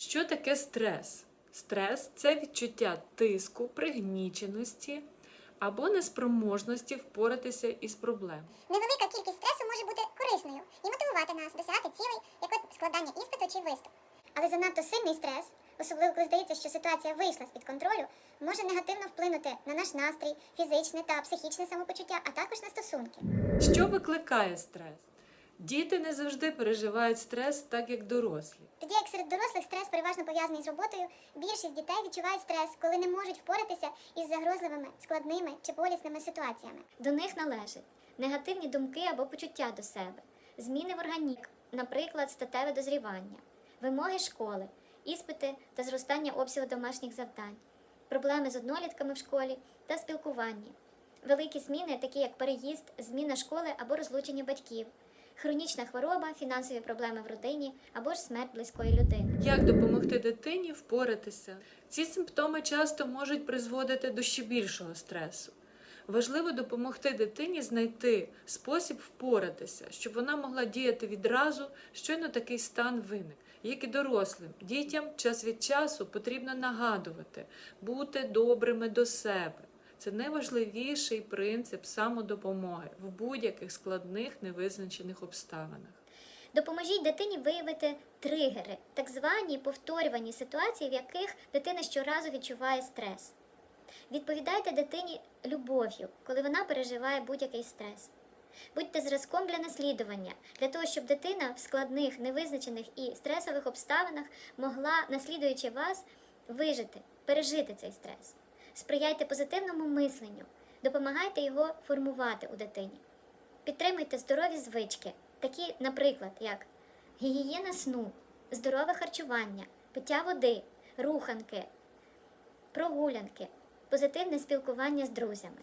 Що таке стрес? Стрес це відчуття тиску, пригніченості або неспроможності впоратися із проблемою. Невелика кількість стресу може бути корисною і мотивувати нас досягати цілей, як от складання іспиту чи виступ. Але занадто сильний стрес, особливо коли здається, що ситуація вийшла з-під контролю, може негативно вплинути на наш настрій, фізичне та психічне самопочуття, а також на стосунки. Що викликає стрес? Діти не завжди переживають стрес так, як дорослі. Тоді як серед дорослих стрес переважно пов'язаний з роботою, більшість дітей відчувають стрес, коли не можуть впоратися із загрозливими, складними чи болісними ситуаціями. До них належать негативні думки або почуття до себе, зміни в організмі, наприклад, статеве дозрівання, вимоги школи, іспити та зростання обсягу домашніх завдань, проблеми з однолітками в школі та спілкуванні, великі зміни, такі як переїзд, зміна школи або розлучення батьків, хронічна хвороба, фінансові проблеми в родині або ж смерть близької людини. Як допомогти дитині впоратися? Ці симптоми часто можуть призводити до ще більшого стресу. Важливо допомогти дитині знайти спосіб впоратися, щоб вона могла діяти відразу, щойно такий стан виник. Як і дорослим, дітям час від часу потрібно нагадувати, бути добрими до себе. Це найважливіший принцип самодопомоги в будь-яких складних невизначених обставинах. Допоможіть дитині виявити тригери, так звані повторювані ситуації, в яких дитина щоразу відчуває стрес. Відповідайте дитині любов'ю, коли вона переживає будь-який стрес. Будьте зразком для наслідування, для того, щоб дитина в складних, невизначених і стресових обставинах могла, наслідуючи вас, вижити, пережити цей стрес. Сприяйте позитивному мисленню, допомагайте його формувати у дитині. Підтримуйте здорові звички, такі, наприклад, як гігієна сну, здорове харчування, пиття води, руханки, прогулянки, позитивне спілкування з друзями.